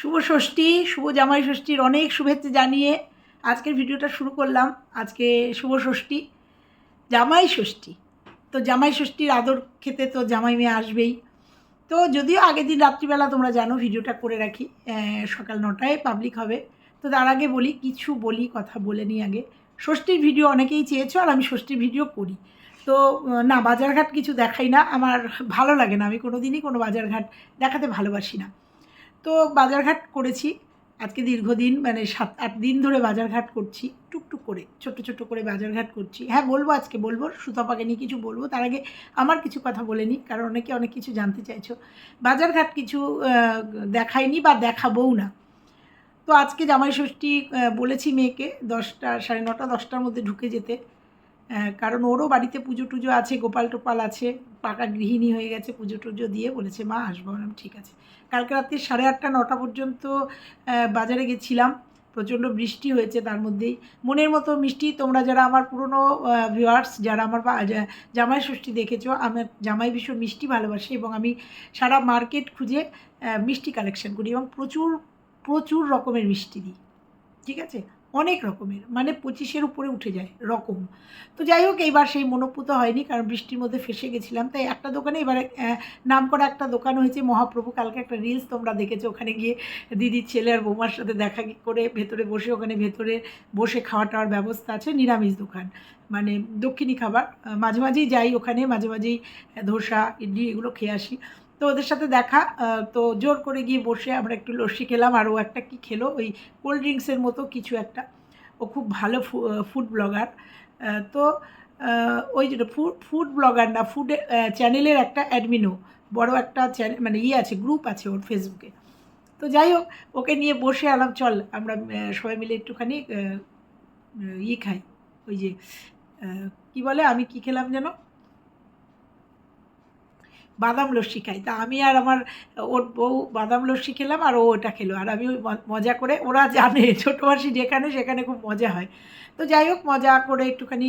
শুভ ষষ্ঠী, শুভ জামাই ষষ্ঠীর অনেক শুভেচ্ছা জানিয়ে আজকের ভিডিওটা শুরু করলাম। আজকে শুভ ষষ্ঠী, জামাই ষষ্ঠী। তো জামাই ষষ্ঠীর আদর খেতে তো জামাই মেয়ে আসবেই। তো যদিও আগের দিন রাত্রিবেলা তোমরা জানো ভিডিওটা করে রাখি সকাল নটায় পাবলিক হবে। তো তার আগে বলি, কিছু বলি, কথা বলে নিই আগে। ষষ্ঠীর ভিডিও অনেকেই চেয়েছো আর আমি ষষ্ঠীর ভিডিও করি। তো না, বাজারঘাট কিছু দেখাই না। আমার ভালো লাগে না। আমি কোনো দিনই কোনো বাজারঘাট দেখাতে ভালোবাসি না। তো বাজারঘাট করেছি। আজকে দীর্ঘদিন মানে সাত, আট দিন ধরে বাজারঘাট করছি, টুকটুক করে, ছোট ছোট করে বাজারঘাট করছি। হ্যাঁ বলব আজকে বলব, সুতপাকে নিয়ে কিছু বলব, তার আগে আমার কিছু কথা বলে নিই, কারণ অনেকে অনেক কিছু জানতে চাইছো। বাজারঘাট কিছু দেখায়নি বা দেখাবও না। তো আজকে জামাই ষষ্ঠী বলেছি মেয়েকে, দশটা, সাড়ে নটা, দশটার মধ্যে ঢুকে যেতে। কারণ ওরও বাড়িতে পুজো টুজো আছে, গোপাল টোপাল আছে, পাকা গৃহিণী হয়ে গেছে, পুজো টুজো দিয়ে বলেছে, মা, আসব। বললাম, ঠিক আছে। কালকে রাত্রি সাড়ে আটটা, নটা পর্যন্ত বাজারে গেছিলাম। প্রচণ্ড বৃষ্টি হয়েছে তার মধ্যেই। মনের মতো মিষ্টি, তোমরা যারা আমার পুরনো ভিউয়ার্স যারা আমার জামাই ষষ্ঠী দেখেছ, আমার জামাই ভীষণ মিষ্টি ভালোবাসে এবং আমি সারা মার্কেট খুঁজে মিষ্টি কালেকশন করি এবং প্রচুর প্রচুর রকমের মিষ্টি দিই। ঠিক আছে? অনেক রকমের মানে পঁচিশের উপরে উঠে যায়, রকম। তো যাই হোক, এইবার সেই মনোপুত হয়নি, কারণ বৃষ্টির মধ্যে ফেসে গেছিলাম। তাই একটা দোকানে এবারে নাম করা একটা দোকান হয়েছে, মহাপ্রভু, কালকে একটা রিলস তোমরা দেখেছ, ওখানে গিয়ে দিদির ছেলে আর বৌমার সাথে দেখা করে ভেতরে বসে, ওখানে ভেতরে বসে খাওয়া টাওয়ার ব্যবস্থা আছে, নিরামিষ দোকান। মানে দক্ষিণী খাবার মাঝে মাঝেই যাই ওখানে, মাঝে মাঝেই ধোসা, ইডলি, এগুলো খেয়ে আসি। তো ওদের সাথে দেখা তো জোর করে গিয়ে বসে আমরা একটু লস্যি খেলাম আর ও একটা কি খেলো ওই কোল্ড ড্রিঙ্কসের মতো কিছু একটা। ও খুব ভালো ফুড ব্লগার। তো ওই যেটা ফুড ফুড ব্লগার না ফুড চ্যানেলের একটা অ্যাডমিনও বড় একটা চ্যানেল মানে ইয়ে আছে গ্রুপ আছে ওর ফেসবুকে। তো যাই হোক ওকে নিয়ে বসে আলাম চল আমরা সবাই মিলে একটুখানি আহ, আহ, ই খাই। ওই যে কি বলে আমি কি খেলাম যেন? বাদাম লস্যি খাই। তা আমি আর আমার ওর বউ বাদাম লস্যি খেলাম আর ও ওটা খেলো। আর আমি মজা করে, ওরা জানে, ছোটো মাসি যেখানে সেখানে খুব মজা হয়। তো যাই হোক, মজা করে একটুখানি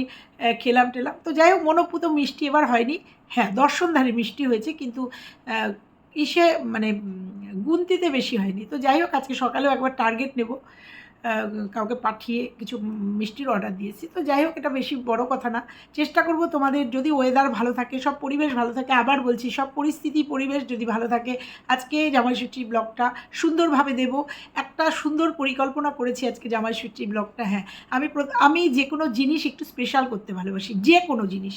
খেলাম টেলাম। তো যাই হোক, মনোপুত মিষ্টি এবার হয়নি। হ্যাঁ দর্শনধারী মিষ্টি হয়েছে কিন্তু ইসে মানে গুনতিতে বেশি হয়নি। তো যাই হোক, আজকে সকালেও একবার টার্গেট নেব। কাউকে পাঠিয়ে কিছু মিষ্টির অর্ডার দিয়েছি। তো যাই হোক, এটা বেশি বড় কথা না। চেষ্টা করব তোমাদের যদি ওয়েদার ভালো থাকে, সব পরিবেশ ভালো থাকে, আবার বলছি, সব পরিস্থিতি, পরিবেশ যদি ভালো থাকে, আজকে জামাইষষ্ঠী ব্লগটা সুন্দরভাবে দেব। একটা সুন্দর পরিকল্পনা করেছি আজকে জামাইষষ্ঠী ব্লগটা হ্যাঁ। আমি আমি যে কোনো জিনিস একটু স্পেশাল করতে ভালোবাসি, যে কোনো জিনিস।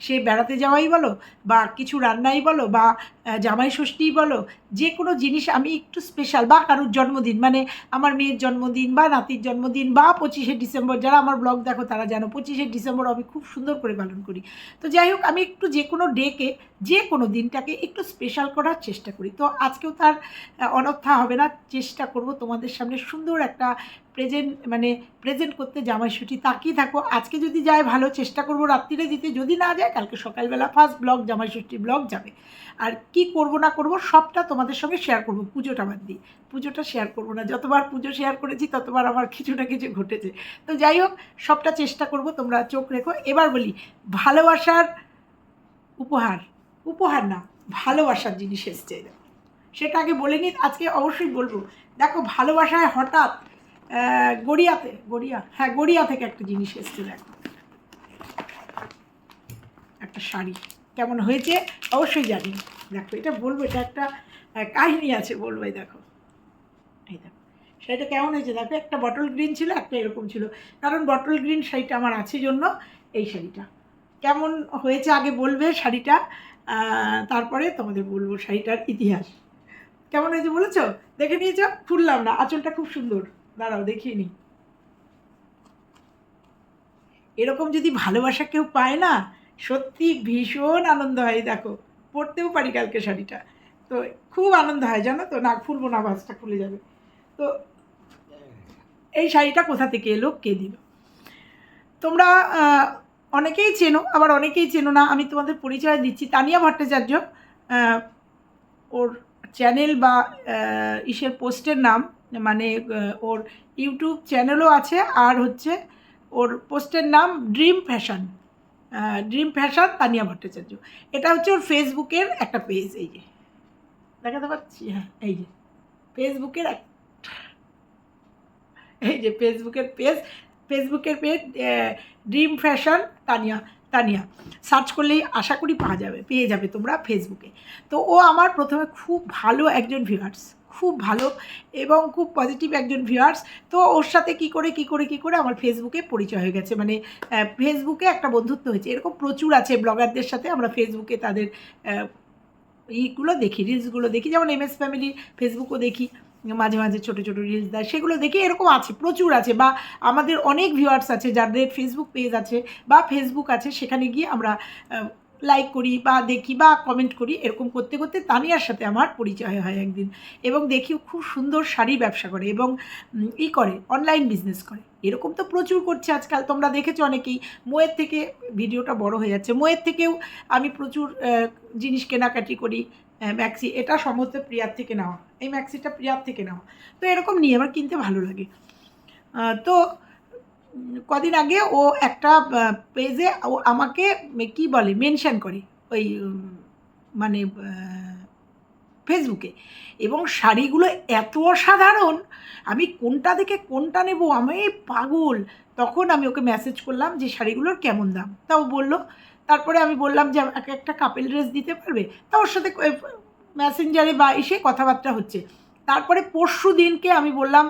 সে বেড়াতে যাওয়াই বলো, বা কিছু রান্নাই বলো, বা জামাই ষষ্ঠী বলো, যে কোনো জিনিস আমি একটু স্পেশাল বা কারোর জন্মদিন মানে আমার মেয়ের জন্মদিন বা নাতির জন্মদিন বা পঁচিশে ডিসেম্বর, যারা আমার ব্লগ দেখো তারা জানো, পঁচিশে ডিসেম্বর আমি খুব সুন্দর করে পালন করি। তো যাই হোক, আমি একটু যে কোনো ডেকে যে কোনো দিনটাকে একটু স্পেশাল করার চেষ্টা করি। তো আজকেও তার অনর্থা হবে না, চেষ্টা করব তোমাদের সামনে সুন্দর একটা প্রেজেন্ট মানে প্রেজেন্ট করতে জামাইষষ্ঠী তাকিয়ে থাকো। আজকে যদি যায়, ভালো চেষ্টা করব রাত্রিরে দিতে। যদি না যায়, কালকে সকালবেলা ফার্স্ট ব্লগ জামাইষষ্ঠী ব্লগ যাবে। আর কি করব, না করব, সবটা তোমাদের সঙ্গে শেয়ার করব পুজোটা বাদ দিয়ে। পুজোটা শেয়ার করব না। যতবার পুজো শেয়ার করেছি, ততবার আমার কিছু না কিছু ঘটেছে। তো যাই হোক, সবটা চেষ্টা করব, তোমরা চোখ রেখো। এবার বলি, ভালোবাসার উপহার। উপহার না, ভালোবাসার জিনিস এসছে। সেটা আগে বলে নিই, আজকে অবশ্যই বলব। দেখো, ভালোবাসায় হঠাৎ গড়িয়াতে, গড়িয়া হ্যাঁ গড়িয়া থেকে একটা জিনিস এসছে, দেখো। একটা শাড়ি। কেমন হয়েছে? অবশ্যই জানি। দেখো, এটা বলব, এটা একটা কাহিনী আছে, বলব দেখো। এই দেখো, শাড়িটা কেমন হয়েছে? দেখো, একটা বটল গ্রিন ছিল, একটা এরকম ছিল। কারণ বটল গ্রিন শাড়িটা আমার আছে জন্য এই শাড়িটা। কেমন হয়েছে আগে বলবে শাড়িটা? তারপরে তোমাদের বলব শাড়িটার ইতিহাস। কেমন হয়েছে বলেছ? দেখে নিয়েছো? খুললাম না, আঁচলটা খুব সুন্দর। দাঁড়াও, দেখিয়ে নিই এরকম যদি ভালোবাসা কেউ পায় না, সত্যি ভীষণ আনন্দ হয় দেখো পরতেও পারি কালকে শাড়িটা। তো খুব আনন্দ হয়, জানো তো, না খুলবো না বাসটা খুলে যাবে। তো এই শাড়িটা কোথা থেকে এলো, কে দিল? তোমরা অনেকেই চেনো, আবার অনেকেই চেনো না, আমি তোমাদের পরিচয় দিচ্ছি, তানিয়া ভট্টাচার্য ওর চ্যানেল বা ইসের পোস্টের নাম। মানে ওর ইউটিউব চ্যানেলও আছে, আর হচ্ছে ওর পোস্টের নাম dream fashion. Dream fashion Tania Bhattacharya. এটা হচ্ছে ওর ফেসবুকের একটা পেজ, এই যে। দেখাতে পাচ্ছি? হ্যাঁ এই যে। ফেসবুকের এক এই যে ফেসবুকের পেজ ফেসবুকের page dream fashion Tania Tania. Search করলেই আশা করি পাওয়া যাবে, পেয়ে যাবে তোমরা ফেসবুকে। তো ও আমার প্রথমে খুব ভালো একজন ভিউয়ার্স। খুব ভালো এবং খুব পজিটিভ একজন ভিউয়ার্স তো ওর সাথে কি করে কি করে কি করে আমার ফেসবুকে পরিচয় হয়ে গেছে। মানে ফেসবুকে একটা বন্ধুত্ব হয়েছে। এরকম প্রচুর আছে ব্লগারদের সাথে। আমরা ফেসবুকে তাদের ইগুলো দেখি রিলসগুলো দেখি। যেমন এম এস ফ্যামিলি ফেসবুকও দেখি। মাঝে মাঝে ছোটো ছোটো রিলস দেয়। সেগুলো দেখি। এরকম আছে, প্রচুর আছে। বা আমাদের অনেক ভিউয়ার্স আছে যাদের ফেসবুক পেজ আছে বা ফেসবুক আছে। সেখানে গিয়ে আমরা লাইক করি বা দেখি বা কমেন্ট করি, এরকম করতে করতে তানিয়ার সাথে আমার পরিচয় হয় একদিন। এবং দেখি খুব সুন্দর শাড়ি ব্যবসা করে এবং ই করে অনলাইন বিজনেস করে। এরকম তো প্রচুর করছে আজকাল। তোমরা দেখেছ অনেকেই, মোয়ের থেকে ভিডিওটা বড় হয়ে যাচ্ছে। মোয়ের থেকেও আমি প্রচুর জিনিস কেনাকাটি করি ম্যাক্সি এটা সম্ভবত প্রিয়ার থেকে নেওয়া। এই ম্যাক্সিটা প্রিয়ার থেকে নেওয়া। তো এরকম নিয়ে আমার কিনতে ভালো লাগে। তো কদিন আগে ও একটা পেজে ও আমাকে কি বলে মেনশন করে ওই মানে ফেসবুকে এবং শাড়িগুলো এত অসাধারণ, আমি কোনটা দেখে কোনটা নেব, আমি পাগল। তখন আমি ওকে মেসেজ করলাম যে, শাড়িগুলোর কেমন দাম? তা ও বলল, তারপরে আমি বললাম যে একটা কাপেল ড্রেস দিতে পারবে? তা ওর সাথে মেসেঞ্জারে বা এসে কথাবার্তা হচ্ছে। তারপরে পরশু দিনকে আমি বললাম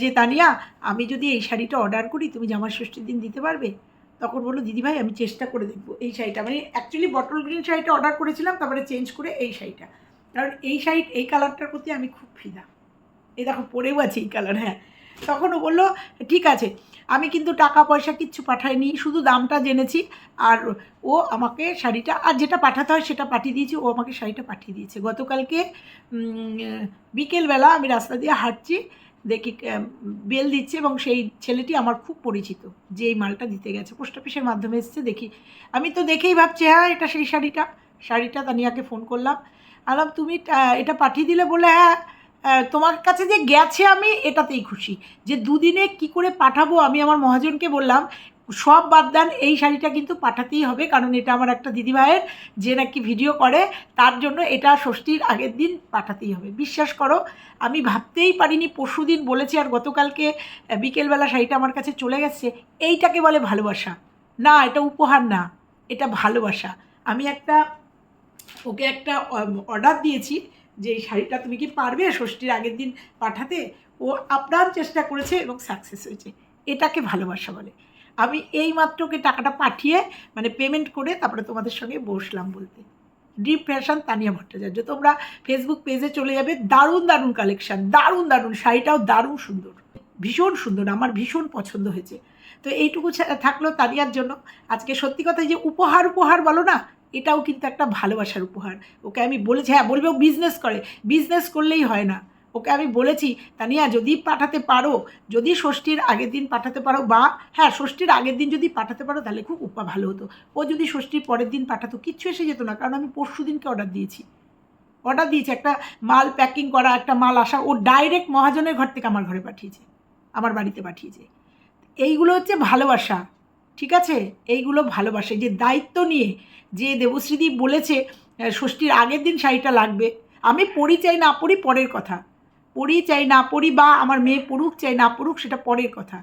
যে তানিয়া, আমি যদি এই শাড়িটা অর্ডার করি, তুমি জামা ষষ্ঠীর দিন দিতে পারবে? তখন বলল দিদিভাই আমি চেষ্টা করে দেখব এই শাড়িটা। মানে অ্যাকচুয়ালি বটল গ্রিন শাড়িটা অর্ডার করেছিলাম, তারপরে চেঞ্জ করে এই শাড়িটা। কারণ এই শাড়ি, এই কালারটার প্রতি আমি খুব ফিদা। এই দেখো, পরেও আছে এই কালার হ্যাঁ। তখন ও বলল, ঠিক আছে। আমি কিন্তু টাকা পয়সা কিচ্ছু পাঠাইনি, শুধু দামটা জেনেছি। আর ও আমাকে শাড়িটা, আর যেটা পাঠাতে হয় সেটা পাঠিয়ে দিয়েছে, ও আমাকে শাড়িটা পাঠিয়ে দিয়েছে। গতকালকে বিকেলবেলা আমি রাস্তা দিয়ে হাঁটছি, দেখি বেল দিচ্ছে এবং সেই ছেলেটি আমার খুব পরিচিত যে এই মালটা দিতে গেছে। পোস্ট অফিসের মাধ্যমে এসছে, দেখি। আমি তো দেখেই ভাবছি হ্যাঁ এটা সেই শাড়িটা। শাড়িটা তানিয়াকে ফোন করলাম। আলাম, তুমি এটা পাঠিয়ে দিলে বলে হ্যাঁ তোমার কাছে যে গেছে আমি এটাতেই খুশি। যে দুদিনে কি করে পাঠাবো আমি আমার মহাজনকে বললাম, সব বাদ দেন, এই শাড়িটা কিন্তু পাঠাতেই হবে, কারণ এটা আমার একটা দিদিভাইয়ের যে নাকি ভিডিও করে, তার জন্য এটা ষষ্ঠীর আগের দিন পাঠাতেই হবে। বিশ্বাস করো, আমি ভাবতেই পারিনি পরশু দিন বলেছি আর গতকালকে বিকেলবেলা শাড়িটা আমার কাছে চলে গেছে, এইটাকে বলে ভালোবাসা। না, এটা উপহার না, এটা ভালোবাসা। আমি একটা, ওকে একটা অর্ডার দিয়েছি যে এই শাড়িটা তুমি কি পারবে ষষ্ঠীর আগের দিন পাঠাতে? ও আপ্রাণ চেষ্টা করেছে এবং সাকসেস হয়েছে। এটাকে ভালোবাসা বলে। আমি এই মাত্র ওকে টাকাটা পাঠিয়ে মানে পেমেন্ট করে তারপরে তোমাদের সঙ্গে বসলাম বলতে। Deep fashion Tania Bhattacharya. তোমরা ফেসবুক পেজে চলে যাবে। দারুণ দারুণ কালেকশান দারুণ দারুণ। শাড়িটাও দারুণ সুন্দর। ভীষণ সুন্দর। আমার ভীষণ পছন্দ হয়েছে। তো এইটুকু থাকল তানিয়ার জন্য। আজকে সত্যি কথা যে উপহার উপহার বলো না এটাও কিন্তু একটা ভালোবাসার উপহার। ওকে আমি বলেছি হ্যাঁ বলবে ও বিজনেস করে। বিজনেস করলেই হয় না। ওকে আমি বলেছি, তানিয়া, যদি পাঠাতে পারো, যদি ষষ্ঠীর আগের দিন পাঠাতে পারো বা হ্যাঁ ষষ্ঠীর আগের দিন যদি পাঠাতে পারো, তাহলে খুব উপা ভালো হতো। ও যদি ষষ্ঠীর পরের দিন পাঠাতো, কিচ্ছু এসে যেত না, কারণ আমি পরশু দিনকে অর্ডার দিয়েছি। অর্ডার দিয়েছি, একটা মাল প্যাকিং করা, একটা মাল আসা, ও ডাইরেক্ট মহাজনের ঘর থেকে আমার ঘরে পাঠিয়েছে। আমার বাড়িতে পাঠিয়েছে। এইগুলো হচ্ছে ভালোবাসা। ঠিক আছে? এইগুলো ভালোবাসে। যে দায়িত্ব নিয়ে যে দেবশ্রীদি বলেছে ষষ্ঠীর আগের দিন শাড়িটা লাগবে। আমি পড়ি চাই, না পড়ি পরের কথা। পড়ি চাই, না পড়ি বা আমার মেয়ে পড়ুক, চাই না পড়ুক, সেটা পরের কথা।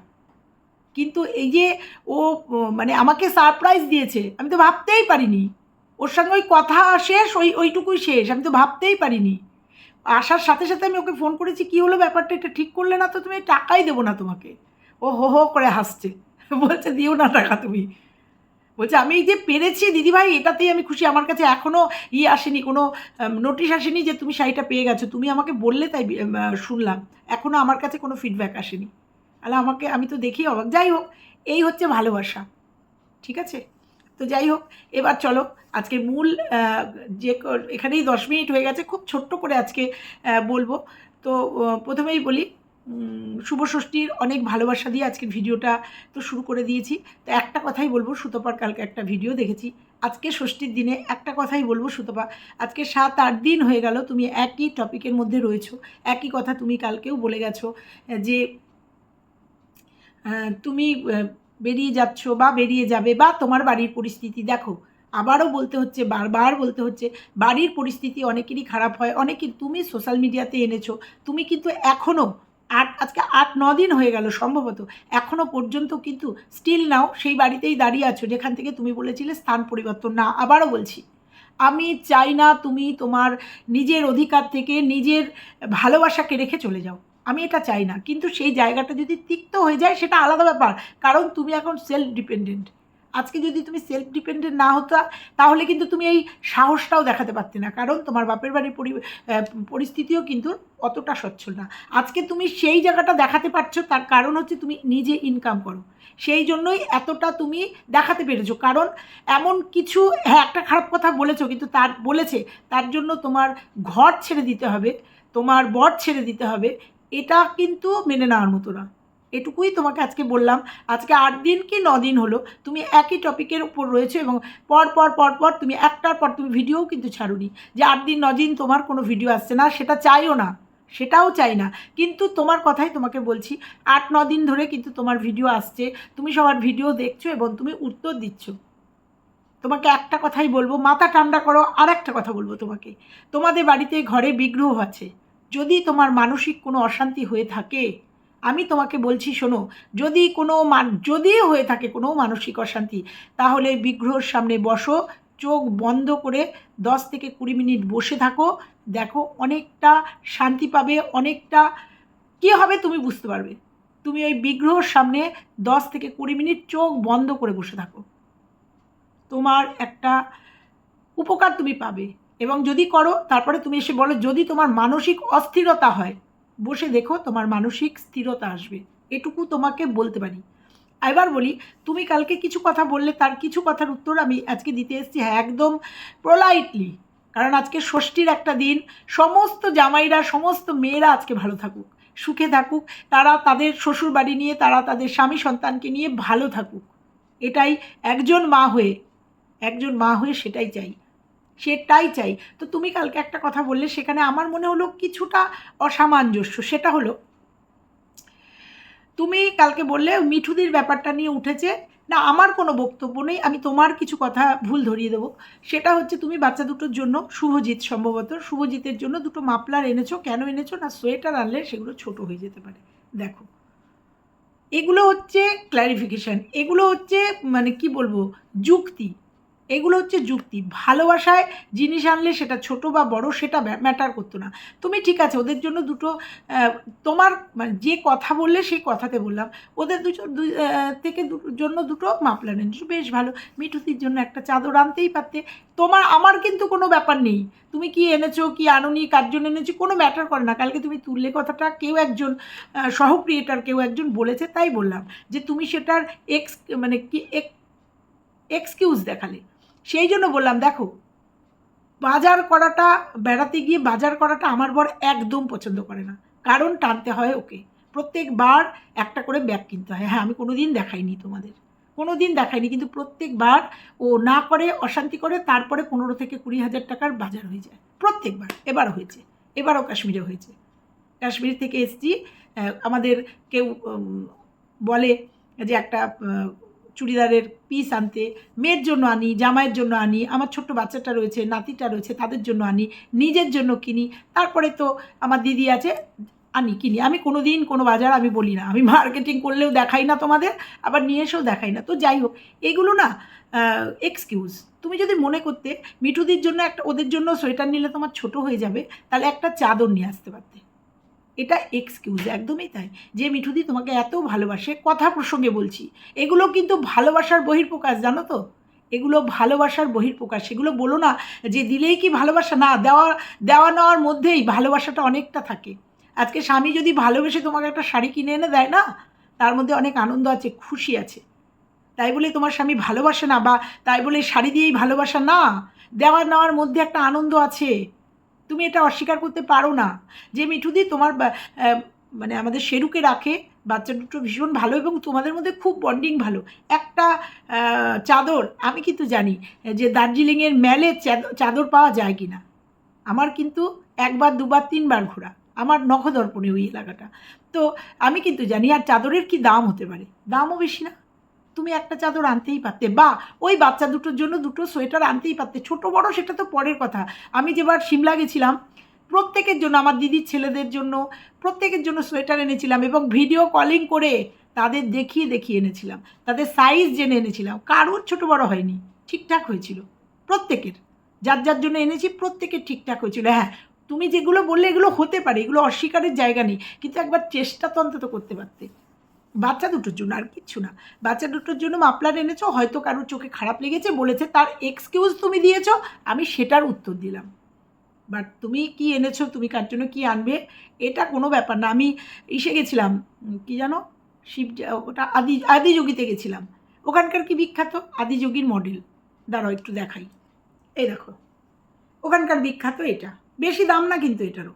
কিন্তু এই যে ও মানে আমাকে সারপ্রাইজ দিয়েছে, আমি তো ভাবতেই পারিনি। ওর সঙ্গে ওই কথা শেষ, ওই, ওইটুকুই শেষ, আমি তো ভাবতেই পারিনি। আসার সাথে সাথে আমি ওকে ফোন করেছি, কী হলো ব্যাপারটা? এটা ঠিক করলে না তো তুমি, টাকাই দেবো না তোমাকে। ও হো হো করে হাসছে। বলছে, দিও না টাকা তুমি। বলছে, আমি যে পেরেছি দিদিভাই, এটাতেই আমি খুশি। আমার কাছে এখনও ই আসেনি, কোনো নোটিশ আসেনি যে তুমি শাড়িটা পেয়ে গেছো। তুমি আমাকে বললে তাই শুনলাম। এখনও আমার কাছে কোনো ফিডব্যাক আসেনি। তাহলে আমাকে, আমি তো দেখি অবাক। যাই হোক, এই হচ্ছে ভালোবাসা। ঠিক আছে? তো যাই হোক, এবার চলো, আজকে মূল যে এখানেই দশ মিনিট হয়ে গেছে। খুব ছোট্ট করে আজকে বলব। তো প্রথমেই বলি শুভ ষষ্ঠীর অনেক ভালোবাসা দিয়ে আজকের ভিডিওটা তো শুরু করে দিয়েছি। তো একটা কথাই বলব, সুতপার কালকে একটা ভিডিও দেখেছি। আজকে ষষ্ঠীর দিনে একটা কথাই বলব, সুতপা, আজকে সাত আট দিন হয়ে গেল তুমি একই টপিকের মধ্যে রয়েছো। একই কথা তুমি কালকেও বলে গেছো যে তুমি বেরিয়ে যাচ্ছ বা বেরিয়ে যাবে বা তোমার বাড়ির পরিস্থিতি দেখো, আবারও বলতে হচ্ছে, বারবার বলতে হচ্ছে, বাড়ির পরিস্থিতি অনেকেরই খারাপ হয় অনেকের তুমি সোশ্যাল মিডিয়াতে এনেছো, তুমি কিন্তু এখনও আট, আজকে আট, ন দিন হয়ে গেল সম্ভবত। এখনও পর্যন্ত কিন্তু স্টিল নাও, সেই বাড়িতেই দাঁড়িয়ে আছো, যেখান থেকে তুমি বলেছিলে স্থান পরিবর্তন। না, আবারও বলছি, আমি চাই না তুমি তোমার নিজের অধিকার থেকে নিজের ভালোবাসাকে রেখে চলে যাও। আমি এটা চাই না, কিন্তু সেই জায়গাটা যদি তিক্ত হয়ে যায়, সেটা আলাদা ব্যাপার, কারণ তুমি এখন সেলফ ডিপেন্ডেন্ট আজকে যদি তুমি সেলফ ডিপেন্ডেন্ট না হতো, তাহলে কিন্তু তুমি এই সাহসটাও দেখাতে পারতে না। কারণ তোমার বাপের বাড়ির পরি- পরিস্থিতিও কিন্তু অতটা সচ্ছল না। আজকে তুমি সেই জায়গাটা দেখাতে পারছ, তার কারণ হচ্ছে তুমি নিজে ইনকাম করো। সেই জন্যই এতটা তুমি দেখাতে পেরেছ। কারণ এমন কিছু হ্যাঁ একটা খারাপ কথা বলেছ, কিন্তু তার, বলেছে, তার জন্য তোমার ঘর ছেড়ে দিতে হবে, তোমার বর ছেড়ে দিতে হবে, এটা কিন্তু মেনে নেওয়ার মতো না। এটুকুই তোমাকে আজকে বললাম। আজকে আট দিন কি দিন হলো, তুমি একই টপিকের উপর রয়েছে এবং পর পর পর পর তুমি একটার পর তুমি ভিডিও কিন্তু ছাড়ুনি। যে আট দিন দিন তোমার কোনো ভিডিও আসছে না, সেটা চাইও না, সেটাও চাই না। কিন্তু তোমার কথাই তোমাকে বলছি, আট, ন দিন ধরে কিন্তু তোমার ভিডিও আসছে, তুমি সবার ভিডিও দেখছ এবং তুমি উত্তর দিচ্ছ। তোমাকে একটা কথাই বলব, মাথা ঠান্ডা করো আর একটা কথা বলব তোমাকে। তোমাদের বাড়িতে ঘরে বিগ্রহ আছে, যদি তোমার মানসিক কোনো অশান্তি হয়ে থাকে আমি তোমাকে বলছি, শোনো, যদি কোনো মান যদিও হয়ে থাকে কোনো মানসিক অশান্তি, তাহলে বিগ্রহর সামনে বসো, চোখ বন্ধ করে দশ থেকে কুড়ি মিনিট বসে থাকো, দেখো অনেকটা শান্তি পাবে, অনেকটা, কী হবে তুমি বুঝতে পারবে। তুমি ওই বিগ্রহর সামনে দশ থেকে কুড়ি মিনিট চোখ বন্ধ করে বসে থাকো। তোমার একটা উপকার তুমি পাবে। এবং যদি করো, তারপরে তুমি এসে বলো, যদি তোমার মানসিক অস্থিরতা হয় বসে দেখো তোমার মানসিক স্থিরতা আসবে। এটুকু তোমাকে বলতে পারি। এবার বলি, তুমি কালকে কিছু কথা বললে তার কিছু কথার উত্তর আমি আজকে দিতে এসেছি হ্যাঁ একদম প্রোলাইটলি কারণ আজকে ষষ্ঠীর একটা দিন, সমস্ত জামাইরা, সমস্ত মেয়েরা আজকে ভালো থাকুক, সুখে থাকুক। তারা তাদের শ্বশুর বাড়ি নিয়ে, তারা তাদের স্বামী সন্তানকে নিয়ে ভালো থাকুক। এটাই একজন মা হয়ে, একজন মা হয়ে সেটাই চাই। সেটাই চাই। তো তুমি কালকে একটা কথা বললে, সেখানে আমার মনে হলো কিছুটা অসামঞ্জস্য। সেটা হলো, তুমি কালকে বললে মিঠুদির ব্যাপারটা নিয়ে উঠেছে। না, আমার কোনো বক্তব্য নেই, আমি তোমার কিছু কথা ভুল ধরিয়ে দেবো। সেটা হচ্ছে তুমি বাচ্চা দুটোর জন্য, শুভজিৎ সম্ভবত, শুভজিতের জন্য দুটো মাপলার এনেছো। কেন এনেছো? না, সোয়েটার আনলে সেগুলো ছোট হয়ে যেতে পারে। দেখো, এগুলো হচ্ছে ক্ল্যারিফিকেশান এগুলো হচ্ছে মানে কি বলব, যুক্তি। এগুলো হচ্ছে যুক্তি। ভালোবাসায় জিনিস আনলে সেটা ছোট বা বড় সেটা ম্যাটার করতো না। তুমি ঠিক আছে, ওদের জন্য দুটো তোমার মানে যে কথা বললে সেই কথাতে বললাম। ওদের দুই থেকে জন্য দুটো মাপলা নেন বেশ ভালো। মিঠুতির জন্য একটা চাদর আনতেই পারতে। তোমার, আমার কিন্তু কোনো ব্যাপার নেই। তুমি কি এনেছো, কি আনুনি, কার জন্য এনেছো, কোনো ম্যাটার করে না। কালকে তুমি তুললে কথাটা, কেউ একজন সহ ক্রিয়েটার কেউ একজন বলেছে তাই বললাম যে, তুমি সেটার এক্স মানে কি এক্সকিউজ দেখালে। সেই জন্য বললাম, দেখো, বাজার করাটা, বেড়াতে গিয়ে বাজার করাটা আমার বর একদম পছন্দ করে না। কারণ টানতে হয় ওকে। প্রত্যেকবার একটা করে ব্যাগ কিনতে হয়। হ্যাঁ আমি কোনো দিন দেখাইনি তোমাদের। কোনো দিন দেখাইনি, কিন্তু প্রত্যেকবার ও না করে, অশান্তি করে, তারপরে পনেরো থেকে কুড়ি হাজার টাকার বাজার হয়ে যায়। প্রত্যেকবার। এবার হয়েছে। এবারও কাশ্মীরে হয়েছে। কাশ্মীর থেকে এসছি আমাদের কেউ বলে যে একটা চুড়িদারের পিস আনতে, মেয়ের জন্য আনি, জামাইয়ের জন্য আনি, আমার ছোট্ট বাচ্চাটা রয়েছে, নাতিটা রয়েছে, তাদের জন্য আনি, নিজের জন্য কিনি, তারপরে তো আমার দিদি আছে, আনি, কিনি। আমি কোনো দিন কোনো বাজার আমি বলি না। আমি মার্কেটিং করলেও দেখাই না তোমাদের, আবার নিয়ে এসেও দেখাই না। তো যাই হোক, এগুলো না এক্সকিউজ তুমি যদি মনে করতে মিঠুদির জন্য একটা, ওদের জন্য সোয়েটার নিলে তোমার ছোট হয়ে যাবে, তাহলে একটা চাদর নিয়ে আসতে পারতে। এটা এক্সকিউজ একদমই তাই। যে মিঠুদি তোমাকে এত ভালোবাসে, কথা প্রসঙ্গে বলছি, এগুলো কিন্তু ভালোবাসার বহির্প্রকাশ জানো তো? এগুলো ভালোবাসার বহির্প্রকাশ সেগুলো বলো না যে দিলেই কি ভালোবাসা? না, দেওয়া দেওয়া নেওয়ার মধ্যেই ভালোবাসাটা অনেকটা থাকে। আজকে স্বামী যদি ভালোবেসে তোমাকে একটা শাড়ি কিনে এনে দেয় না, তার মধ্যে অনেক আনন্দ আছে, খুশি আছে। তাই বলে তোমার স্বামী ভালোবাসে না, বা তাই বলে শাড়ি দিয়েই ভালোবাসা না, দেওয়া নেওয়ার মধ্যে একটা আনন্দ আছে। তুমি এটা অস্বীকার করতে পারো না। যে মিঠুদি তোমার মানে আমাদের শেরুকে রাখে, বাচ্চা দুটো ভীষণ ভালো এবং তোমাদের মধ্যে খুব বন্ডিং ভালো। একটা চাদর, আমি কিন্তু জানি যে দার্জিলিংয়ের ম্যালে চাদ- চাদর পাওয়া যায় কি না আমার কিন্তু একবার, দুবার, তিনবার ঘোরা। আমার নখদর্পণে ওই এলাকাটা। তো আমি কিন্তু জানি, আর চাদরের কি দাম হতে পারে? দামও বেশি না। তুমি একটা চাদর আনতেই পারতে। বা, ওই বাচ্চা দুটোর জন্য দুটো সোয়েটার আনতেই পারতে। ছোট বড় সেটা তো পরের কথা। আমি যেবার সিমলা গেছিলাম, প্রত্যেকের জন্য, আমার দিদির ছেলেদের জন্য, প্রত্যেকের জন্য সোয়েটার এনেছিলাম এবং ভিডিও কলিং করে তাদের দেখিয়ে দেখিয়ে এনেছিলাম। তাদের সাইজ জেনে এনেছিলাম। কারোর ছোট বড় হয়নি। ঠিকঠাক হয়েছিল। প্রত্যেকের। যার যার জন্য এনেছি, প্রত্যেকের ঠিকঠাক হয়েছিল। হ্যাঁ তুমি যেগুলো বললে এগুলো হতে পারে। এগুলো অস্বীকারের জায়গা নেই। কিন্তু একবার চেষ্টা তো অন্তত করতে পারতে। বাচ্চা দুটোর জন্য আর কিচ্ছু না। বাচ্চা দুটোর জন্য মাপলার এনেছো, হয়তো কারোর চোখে খারাপ লেগেছে, বলেছে, তার এক্সকিউজ তুমি দিয়েছ। আমি সেটার উত্তর দিলাম। বাট তুমি কি এনেছো, তুমি কার জন্য কী আনবে, এটা কোনো ব্যাপার না। আমি ইসে গেছিলাম কি জানো? শিব, ওটা আদি, আদিযোগীতে গেছিলাম। ওখানকার কি বিখ্যাত? আদিযোগীর মডেল দাঁড়াও, একটু দেখাই। এই দেখো, ওখানকার বিখ্যাত এটা। বেশি দাম না কিন্তু এটারও।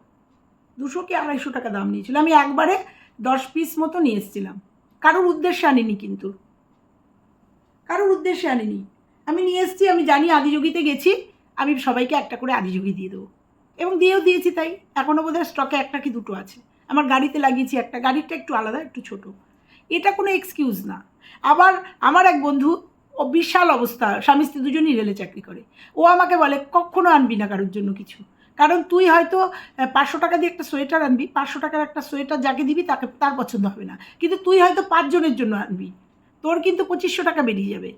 দুশো কি আড়াইশো টাকা দাম নিয়েছিল। আমি একবারে দশ পিস মতো নিয়ে এসেছিলাম। কারোর উদ্দেশ্যে আনিনি কিন্তু। কারোর উদ্দেশ্যে আনিনি। আমি নিয়ে এসেছি, আমি জানি আদিযোগীতে গেছি, আমি সবাইকে একটা করে আদিযোগী দিয়ে দেবো। এবং দিয়েও দিয়েছি তাই। এখনও বোধহয় স্টকে একটা কি দুটো আছে। আমার গাড়িতে লাগিয়েছি একটা। গাড়িটা একটু আলাদা, একটু ছোট। এটা কোনো এক্সকিউজ না। আবার আমার এক বন্ধু, ও বিশাল অবস্থা। স্বামী স্ত্রী দুজনই রেলে চাকরি করে। ও আমাকে বলে, কখনো আনবি না কারোর জন্য কিছু। কারণ তুই হয়তো পাঁচশো টাকা দিয়ে একটা সোয়েটার আনবি, পাঁচশো টাকার একটা সোয়েটার যাকে দিবি তাকে, তার পছন্দ হবে না। কিন্তু তুই হয়তো পাঁচজনের জন্য আনবি। তোর কিন্তু পঁচিশশো টাকা বেরিয়ে যাবে।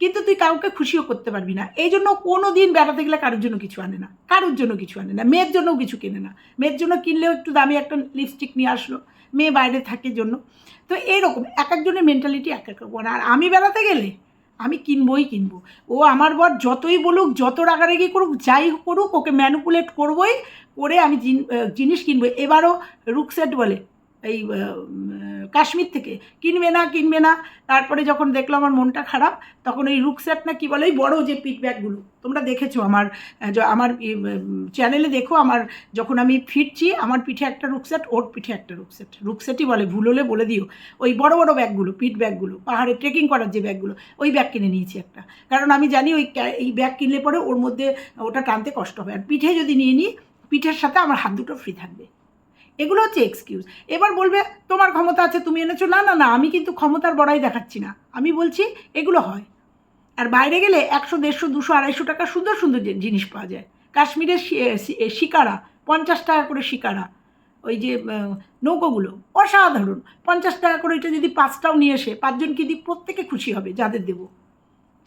কিন্তু তুই কাউকে খুশিও করতে পারবি না। এই জন্য কোনো দিন বেড়াতে গেলে কারোর জন্য কিছু আনে না। কারোর জন্য কিছু আনে না। মেয়ের জন্যও কিছু কেনে না। মেয়ের জন্য কিনলেও একটু দামি একটা লিপস্টিক নিয়ে আসলো। মেয়ে বাইরে থাকে জন্য। তো এইরকম এক একজনের মেন্টালিটি এক এক রকম। আর আমি বেড়াতে গেলে আমি কিনবই কিনবো। ও আমার বর যতই বলুক, যত রাগারাগি করুক, যাই করুক, ওকে ম্যানুপুলেট করবই, করে আমি জিনিস কিনবো। এবারও রুকসেট বলে, এই কাশ্মীর থেকে। কিনবে না কিনবে না। তারপরে যখন দেখল আমার মনটা খারাপ, তখন ওই রুকসেট না কি বলে, ওই বড় যে পিট ব্যাগগুলো তোমরা দেখেছ আমার আমার চ্যানেলে দেখো আমার, যখন আমি ফিরছি, আমার পিঠে একটা রুকসেট ওর পিঠে একটা রুকসেট রুকসেটই বলে, ভুল হলে বলে দিও। ওই বড় বড় ব্যাগগুলো পিট ব্যাগগুলো পাহাড়ে ট্রেকিং করার যে ব্যাগগুলো ওই ব্যাগ কিনে নিয়েছি একটা। কারণ আমি জানি ওই এই ব্যাগ কিনলে পরে ওর মধ্যে ওটা টানতে কষ্ট হবে। আর পিঠে যদি নিয়ে নিই, পিঠের সাথে আমার হাত দুটো ফ্রি থাকবে। এগুলো হচ্ছে এক্সকিউজ এবার বলবে, তোমার ক্ষমতা আছে, তুমি এনেছো। না না না, আমি কিন্তু ক্ষমতার বড়াই দেখাচ্ছি না। আমি বলছি, এগুলো হয়। আর বাইরে গেলে একশো, দেড়শো, দুশো, আড়াইশো টাকা সুন্দর সুন্দর জিনিস পাওয়া যায়। কাশ্মীরের শিকারা, পঞ্চাশ টাকা করে শিকারা, ওই যে নৌকোগুলো, অসাধারণ। পঞ্চাশ টাকা করে এটা যদি পাঁচটাও নিয়ে এসে পাঁচজনকে দিই প্রত্যেকে খুশি হবে, যাদের দেবো?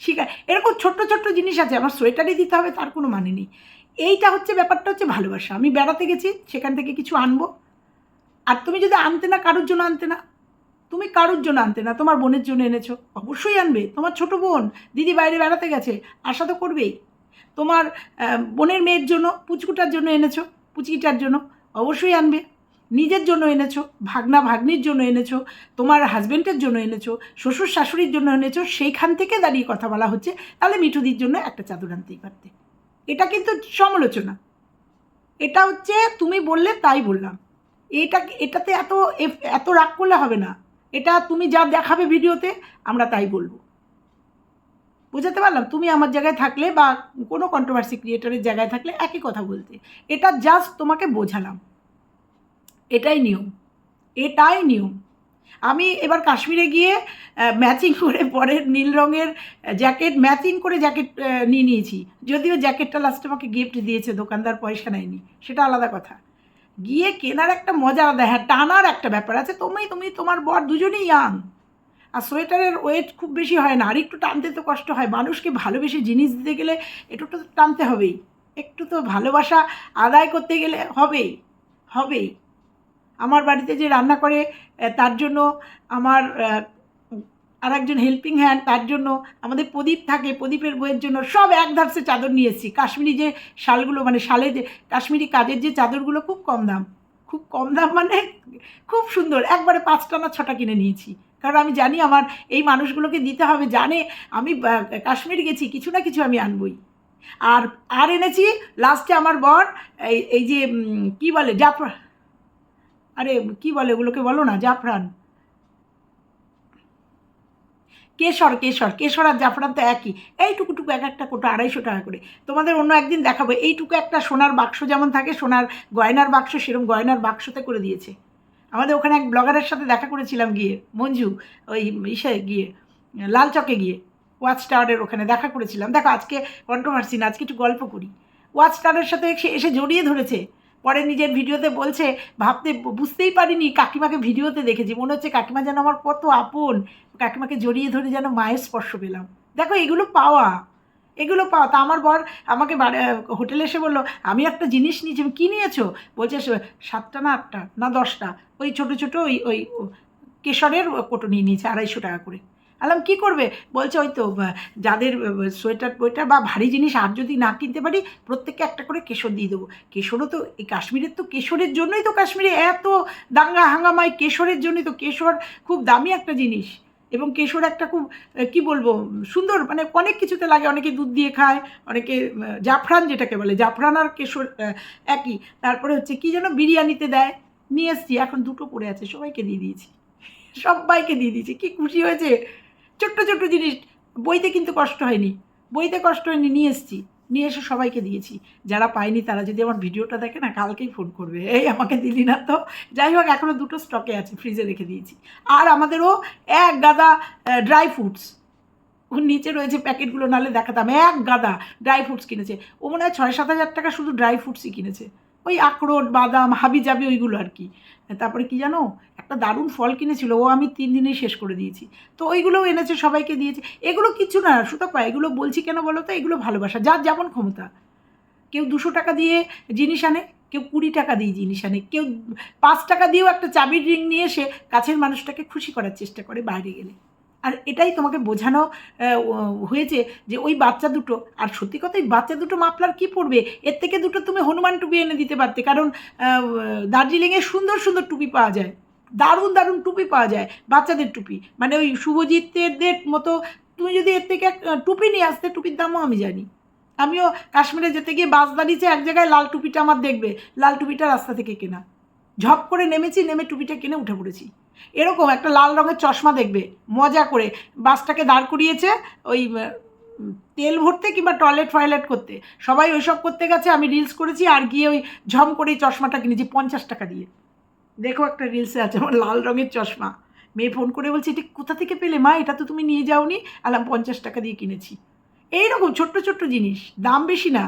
শিকার, এরকম ছোট্ট ছোট্ট জিনিস আছে, আমার সোয়েটারই দিতে হবে, তার কোনো মানে নেই। এইটা হচ্ছে ব্যাপারটা হচ্ছে ভালোবাসা। আমি বেড়াতে গেছি, সেখান থেকে কিছু আনব। আর তুমি যদি আনতে না, কারোর জন্য আনতে না? তুমি কারোর জন্য আনতে না? তোমার বোনের জন্য এনেছো? অবশ্যই আনবে। তোমার ছোট বোন, দিদি বাইরে বেড়াতে গেছে, আশা তো করবেই। তোমার বোনের মেয়ের জন্য পুচকুটার জন্য এনেছো, পুচকিটার জন্য অবশ্যই আনবে। নিজের জন্য এনেছো, ভাগনা ভাগ্নির জন্য এনেছো, তোমার হাজব্যান্ডের জন্য এনেছো, শ্বশুর শাশুড়ির জন্য এনেছো, সেইখান থেকে দাঁড়িয়ে কথা বলা হচ্ছে। তাহলে মিঠুদির জন্য একটা চাদর আনতেই পারতে। এটা কিন্তু সমালোচনা। এটা হচ্ছে তুমি বললে তাই বললাম। এটা এটাতে এত এত রাগ করলে হবে না। এটা তুমি যা দেখাবে ভিডিওতে, আমরা তাই বলব। বুঝাতে পারলাম? তুমি আমার জায়গায় থাকলে বা কোনো কন্ট্রোভার্সি ক্রিয়েটারের জায়গায় থাকলে একই কথা বলতে। এটা জাস্ট তোমাকে বোঝালাম। এটাই নিয়ম। এটাই নিয়ম। আমি এবার কাশ্মীরে গিয়ে ম্যাচিং করে পরের নীল রঙের জ্যাকেট ম্যাচিং করে জ্যাকেট নিয়ে নিয়েছি। যদিও জ্যাকেটটা লাস্টে আমাকে গিফট দিয়েছে, দোকানদার পয়সা নেয়নি, সেটা আলাদা কথা। গিয়ে কেনার একটা মজা আলাদা হ্যাঁ টানার একটা ব্যাপার আছে। তুমি তুমি তোমার বর দুজনেই ইয়াং আর সোয়েটারের ওয়েট খুব বেশি হয় না, আর একটু টানতে তো কষ্ট হয়। মানুষকে ভালোবেসে জিনিস দিতে গেলে একটু তো টানতে হবেই। একটু তো ভালোবাসা আদায় করতে গেলে হবেই হবেই। আমার বাড়িতে যে রান্না করে তার জন্য আমার আর একজন হেল্পিং হ্যান্ড তার জন্য আমাদের প্রদীপ থাকে, প্রদীপের বইয়ের জন্য সব এক ধারসে চাদর নিয়ে এসেছি। কাশ্মীরি যে শালগুলো মানে শালে যে, কাশ্মীরি কাজের যে চাদরগুলো খুব কম দাম। খুব কম দাম মানে খুব সুন্দর। একবারে পাঁচটা না ছটা কিনে নিয়েছি। কারণ আমি জানি আমার এই মানুষগুলোকে দিতে হবে, জানে আমি কাশ্মীর গেছি, কিছু না কিছু আমি আনবই। আর আর এনেছি লাস্টে আমার বর, এই এই যে কি বলে, জাফর আরে কি বলে ওগুলোকে বলো না, জাফরান। কেশর কেশর কেশর আর জাফরান তো একই। এইটুকু টুকু এক একটা কোটা আড়াইশো টাকা করে। তোমাদের অন্য একদিন দেখাবো, এইটুকু একটা সোনার বাক্স যেমন থাকে, সোনার গয়নার বাক্স সেরকম গয়নার বাক্সতে করে দিয়েছে। আমাদের ওখানে এক ব্লগারের সাথে দেখা করেছিলাম গিয়ে, মঞ্জু, ওই ইসে গিয়ে লাল চকে গিয়ে, ওয়াচ টাওয়ারের ওখানে দেখা করেছিলাম। দেখো আজকে কন্ট্রোভার্সি না, আজকে একটু গল্প করি। ওয়াচ স্টারের সাথে এসে জড়িয়ে ধরেছে। পরে নিজের ভিডিওতে বলছে, ভাবতে বুঝতেই পারিনি, কাকিমাকে ভিডিওতে দেখেছি। মনে হচ্ছে কাকিমা যেন আমার কত আপন, কাকিমাকে জড়িয়ে ধরে যেন মায়ের স্পর্শ পেলাম। দেখো, এগুলো পাওয়া এগুলো পাওয়া। তা আমার বর আমাকে হোটেলে এসে বলল, আমি একটা জিনিস নিয়েছি কী নিয়েছো? বলছে সাতটা না আটটা, না দশটা, ওই ছোটো ছোটো ওই ওই কেশরের কোটো নিয়ে নিয়েছে, আড়াইশো টাকা করে। আলাম, কি করবে? বলছে, ওই তো যাদের সোয়েটার ওয়েটার বা ভারী জিনিস আর যদি না কিনতে পারি, প্রত্যেককে একটা করে কেশর দিয়ে দেবো। কেশরও তো, এই কাশ্মীরের তো কেশরের জন্যই তো কাশ্মীরে এত দাঙ্গা হাঙ্গামায় কেশরের জন্যই তো, কেশর খুব দামি একটা জিনিস এবং কেশর একটা খুব কি বলব, সুন্দর মানে অনেক কিছুতে লাগে, অনেকে দুধ দিয়ে খায়, অনেকে জাফরান যেটাকে বলে, জাফরান আর কেশর একই। তারপরে হচ্ছে কি যেন বিরিয়ানিতে দেয়, নিয়ে এসছি, এখন দুটো পড়ে আছে, সবাইকে দিয়ে দিয়েছি, সবাইকে দিয়ে দিয়েছি, কি খুশি হয়েছে? ছোট্ট ছোট্ট জিনিস। বইতে কিন্তু কষ্ট হয়নি। বইতে কষ্ট হয়নি, নিয়ে এসছি। নিয়ে এসে সবাইকে দিয়েছি। যারা পায়নি তারা যদি আমার ভিডিওটা দেখে না, কালকেই ফোন করবে। এই আমাকে দিলি না তো। যাই হোক এখনও দুটো স্টকে আছে, ফ্রিজে রেখে দিয়েছি। আর আমাদেরও এক গাদা ড্রাই ফ্রুটস ওর নিচে রয়েছে প্যাকেটগুলো নালে দেখাতাম। এক গাদা ড্রাই ফ্রুটস কিনেছে। ও মনে হয় ছয় সাত হাজার টাকা শুধু ড্রাই ফ্রুটসই কিনেছে। ওই আখরোট, বাদাম হাবি জাবি ওইগুলো আর কি। তারপরে কি জানো? একটা দারুণ ফল কিনেছিল, ও আমি তিন দিনেই শেষ করে দিয়েছি। তো ওইগুলোও এনেছে, সবাইকে দিয়েছে। এগুলো কিছু না সুতপা এগুলো বলছি কেন বলো তো? এগুলো ভালোবাসা, যার যেমন ক্ষমতা। কেউ দুশো টাকা দিয়ে জিনিস আনে, কেউ কুড়ি টাকা দিয়ে জিনিস আনে, কেউ পাঁচ টাকা দিয়েও একটা চাবির রিং নিয়ে এসে কাছের মানুষটাকে খুশি করার চেষ্টা করে বাইরে গেলে। আর এটাই তোমাকে বোঝানো হয়েছে যে ওই বাচ্চা দুটো, আর সত্যি কথা এই বাচ্চা দুটো মাপলার কি পড়বে এর থেকে দুটো তুমি হনুমান টুপি এনে দিতে পারতে, কারণ দার্জিলিংয়ে সুন্দর সুন্দর টুপি পাওয়া যায়। দারুণ দারুণ টুপি পাওয়া যায়, বাচ্চাদের টুপি। মানে ওই শুভজিতের মতো, তুমি যদি এর থেকে টুপি নিয়ে আসতে, টুপির দামও আমি জানি। আমিও কাশ্মীরে যেতে গিয়ে বাস দাঁড়িয়েছে, এক জায়গায় লাল টুপিটা আমার দেখবে, লাল টুপিটা রাস্তা থেকে কেনা। ঝপ করে নেমেছি, নেমে টুপিটা কিনে উঠে পড়েছি। এরকম একটা লাল রঙের চশমা দেখবে, মজা করে। বাসটাকে দাঁড় করিয়েছে, ওই তেল ভরতে কিংবা টয়লেট ফয়লেট করতে। সবাই ওইসব করতে গেছে, আমি রিলস করেছি আর গিয়ে ওই ঝম করে চশমাটা কিনেছি, পঞ্চাশ টাকা দিয়ে। দেখো একটা রিলসে আছে, আমার লাল রঙের চশমা। মেয়ে ফোন করে বলছে, এটা কোথা থেকে পেলে? মা, এটা তো তুমি নিয়ে যাওনি? আলাম পঞ্চাশ টাকা দিয়ে কিনেছি। এইরকম ছোট্ট ছোট্ট জিনিস, দাম বেশি না।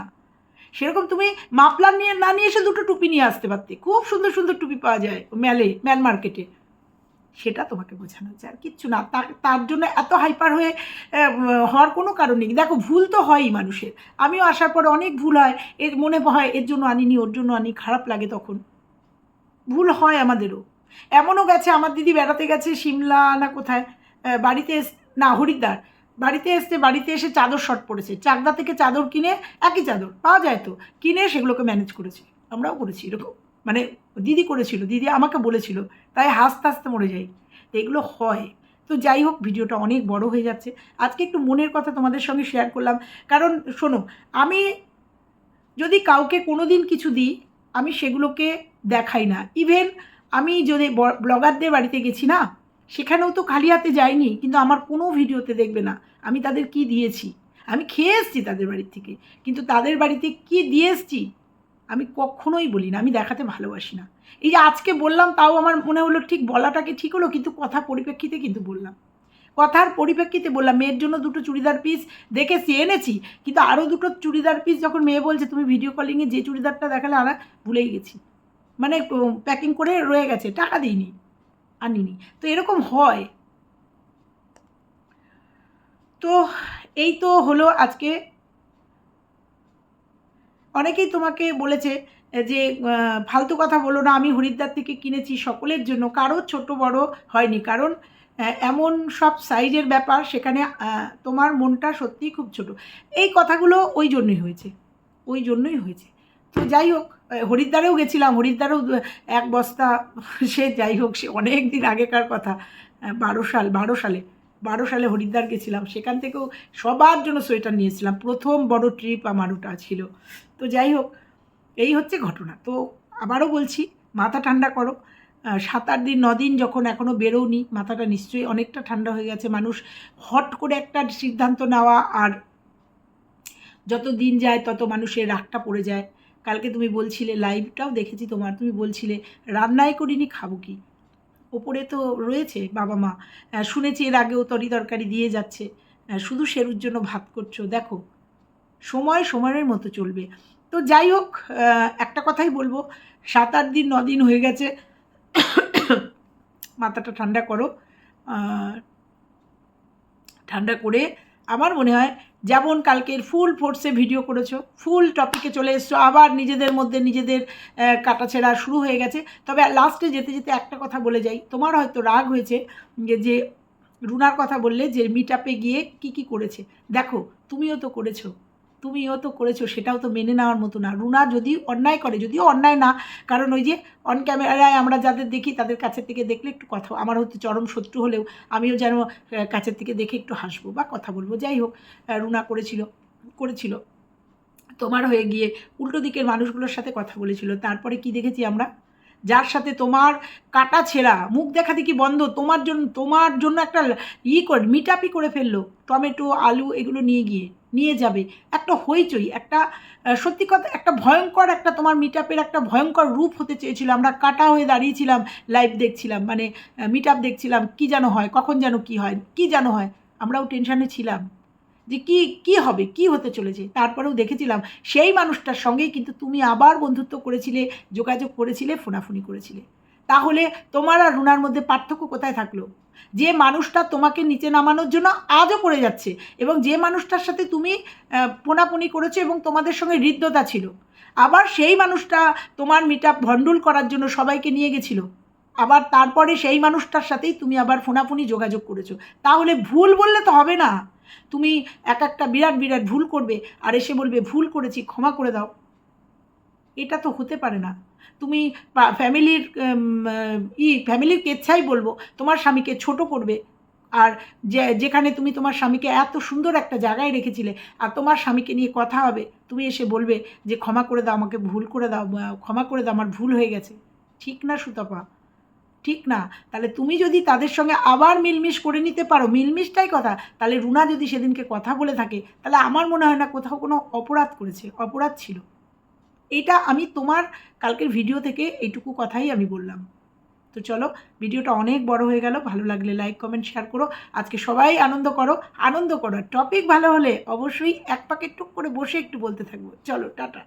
সেরকম তুমি মাফলার নিয়ে, না নিয়ে এসে দুটো টুপি নিয়ে আসতে পারতে। খুব সুন্দর সুন্দর টুপি পাওয়া যায় ম্যালে ম্যাল মার্কেটে। সেটা তোমাকে বোঝানো হচ্ছে আর কিচ্ছু না। তার তার জন্য এত হাইপার হয়ে হওয়ার কোনো কারণ নেই। দেখো, ভুল তো হয়ই মানুষের। আমিও আসার পরে অনেক ভুল হয়, এর মনে হয়, এর জন্য আনিনি, ওর জন্য আনি। খারাপ লাগে তখন। ভুল হয় আমাদেরও। এমনও গেছে, আমার দিদি বেড়াতে গেছে সিমলা না কোথায় বাড়িতে এস, না, হরিদ্বার। বাড়িতে এসছে বাড়িতে এসে চাদর শর্ট পড়েছে চাকদা থেকে চাদর কিনে, একই চাদর, পাওয়া যায় তো, কিনে সেগুলোকে ম্যানেজ করেছি। আমরাও করেছি, এরকম। মানে দিদি করেছিল, দিদি আমাকে বলেছিল, তাই হাসতে হাসতে মরে যাই। এগুলো হয়। তো যাই হোক, ভিডিওটা অনেক বড় হয়ে যাচ্ছে। আজকে একটু মনের কথা তোমাদের সঙ্গে শেয়ার করলাম। কারণ শোনো, আমি যদি কাউকে কোনো দিন কিছু দিই আমি সেগুলোকে দেখাই না। ইভেন আমি যদি ব্লগারদের বাড়িতে গেছি না, সেখানেও তো খালি হাতে যাইনি, কিন্তু আমার কোনো ভিডিওতে দেখবে না আমি তাদের কি দিয়েছি। আমি খেয়ে এসছি তাদের বাড়ির থেকে, কিন্তু তাদের বাড়িতে কি দিয়ে এসছি আমি কখনোই বলি না, আমি দেখাতে ভালোবাসি না। এই যে আজকে বললাম, তাও আমার মনে হলো ঠিক বলাটাকে ঠিক হলো, কিন্তু কথা পরিপ্রেক্ষিতে কিন্তু বললাম। কথার পরিপ্রেক্ষিতে বললাম, মেয়ের জন্য দুটো চুড়িদার পিস দেখেছি, এনেছি। কিন্তু আরও দুটো চুড়িদার পিস যখন মেয়ে বলছে, তুমি ভিডিও কলিংয়ে যে চুড়িদারটা দেখালে আমরা ভুলেই গেছি। মানে প্যাকিং করে রয়ে গেছে, টাকা দিইনি, আনিনি। তো এরকম হয়। তো এই তো হলো আজকে। অনেকেই তোমাকে বলেছে যে ফালতু কথা বলো না, আমি হরিদ্বার থেকে কিনেছি, সকলের জন্য। কারও ছোট বড় হয়নি। কারণ এমন সব সাইজের ব্যাপার সেখানে তোমার মনটা সত্যিই খুব ছোট। এই কথাগুলো ওই জন্যই হয়েছে। ওই জন্যই হয়েছে। তো যাই হোক হরিদ্বারেও গেছিলাম। হরিদ্বারেও এক বস্তা, সে যাই হোক, সে অনেক দিন আগেকার কথা। বারো সাল, বারো সালে বারো সালে হরিদ্বার গেছিলাম। সেখান থেকেও সবার জন্য সোয়েটার নিয়েছিলাম। প্রথম বড় ট্রিপ আমার ওটা ছিল। তো যাই হোক, এই হচ্ছে ঘটনা। তো আবারও বলছি, মাথা ঠান্ডা করো। সাত আট দিন দিন যখন এখনও বেরোনি মাথাটা নিশ্চয়ই অনেকটা ঠান্ডা হয়ে গেছে। মানুষ হট করে একটা সিদ্ধান্ত নেওয়া আর যত দিন যায় তত মানুষের রাগটা পড়ে যায়। কালকে তুমি বলছিলে লাইভটাও দেখেছি তোমার, তুমি বলছিলে, রান্নাই করিনি, খাব কি? ওপরে তো রয়েছে বাবা মা। শুনেছি এর আগেও তরি তরকারি দিয়ে যাচ্ছে। শুধু সেরুর জন্য ভাত করছ। দেখো, সময় সময়ের মতো চলবে। তো যাই হোক একটা কথাই বলব, সাত আট দিন দিন হয়ে গেছে। মাথাটা ঠান্ডা করো। ঠান্ডা করে আমার মনে হয় যেমন কালকের ফুল ফোর্সে ভিডিও করেছ ফুল টপিকে চলে এসছো, আবার নিজেদের মধ্যে নিজেদের কাটাছেড়া শুরু হয়ে গেছে। তবে লাস্টে যেতে যেতে একটা কথা বলে যাই, তোমার হয়তো রাগ হয়েছে যে যে রুনার কথা বললে যে মিট গিয়ে কি কি করেছে? দেখো, তুমিও তো করেছ। তুমিও তো করেছ, সেটাও তো মেনে নেওয়ার মতো না। রুনা যদি অন্যায় করে, যদিও অন্যায় না, কারণ ওই যে অন ক্যামেরায় আমরা যাদের দেখি, তাদের কাছের থেকে দেখলে একটু কথা, আমার হয়তো চরম শত্রু হলেও আমিও যেন কাছের থেকে দেখে একটু হাসবো বা কথা বলব। যাই হোক রুনা করেছিল করেছিল। তোমার হয়ে গিয়ে উল্টো দিকের মানুষগুলোর সাথে কথা বলেছিল। তারপরে কি দেখেছি আমরা? যার সাথে তোমার কাটা ছেঁড়া, মুখ দেখা দেখি বন্ধ, তোমার জন্য তোমার জন্য একটা ই করে মিটাপি করে ফেলল, টমেটো, আলু, এগুলো নিয়ে গিয়ে। নিয়ে যাবে। একটা হইচই, একটা সত্যি কথা, একটা ভয়ঙ্কর একটা তোমার মিটাপের একটা ভয়ঙ্কর রূপ হতে চেয়েছিল। আমরা কাটা হয়ে দাঁড়িয়েছিলাম লাইভ দেখছিলাম মানে মিট আপ দেখছিলাম, কি যেন হয়, কখন যেন কি হয়, কি যেন হয়, আমরাও টেনশানে ছিলাম। যে কি কি হবে, কি হতে চলেছে? তারপরেও দেখেছিলাম, সেই মানুষটার সঙ্গেই কিন্তু তুমি আবার বন্ধুত্ব করেছিলে, যোগাযোগ করেছিলে, ফোনাফুনি করেছিলে। তাহলে তোমার আর রুনার মধ্যে পার্থক্য কোথায় থাকল? যে মানুষটা তোমাকে নিচে নামানোর জন্য আজও করে যাচ্ছে এবং যে মানুষটার সাথে তুমি ফোনাফুনি করেছ এবং তোমাদের সঙ্গে হৃদ্যতা ছিল, আবার সেই মানুষটা তোমার মিট ভণ্ডুল করার জন্য সবাইকে নিয়ে গেছিল, আবার তারপরে সেই মানুষটার সাথেই তুমি আবার ফোনাফুনি যোগাযোগ করেছ, তাহলে ভুল বললে তো হবে না। তুমি এক একটা বিরাট বিরাট ভুল করবে, আর এসে বলবে, ভুল করেছি, ক্ষমা করে দাও। এটা তো হতে পারে না। তুমি ফ্যামিলির ই, ফ্যামিলির কেচ্ছাই বলব, তোমার স্বামীকে ছোট করবে। আর যে, যেখানে তুমি তোমার স্বামীকে এত সুন্দর একটা জায়গায় রেখেছিলে, আর তোমার স্বামীকে নিয়ে কথা হবে, তুমি এসে বলবে যে, ক্ষমা করে দাও, আমাকে ভুল করে দাও ক্ষমা করে দাও, আমার ভুল হয়ে গেছে। ঠিক না, সুতপা? ঠিক না। তাহলে তুমি যদি তাদের সঙ্গে আবার মিলমিশ করে নিতে পারো, মিলমিশটাই কথা, তাহলে রুনা যদি সেদিনকে কথা বলে থাকে, তাহলে আমার মনে হয় না কোথাও কোনো অপরাধ করেছে, অপরাধ ছিল। এটা আমি তোমার কালকের ভিডিও থেকে এইটুকু কথাই আমি বললাম। তো চলো ভিডিওটা অনেক বড় হয়ে গেল। ভালো লাগলে লাইক কমেন্ট শেয়ার করো। আজকে সবাই আনন্দ করো। আনন্দ করো টপিক ভালো হলে অবশ্যই এক পাকে টুক করে বসে একটু বলতে থাকব। চলো, টাটা।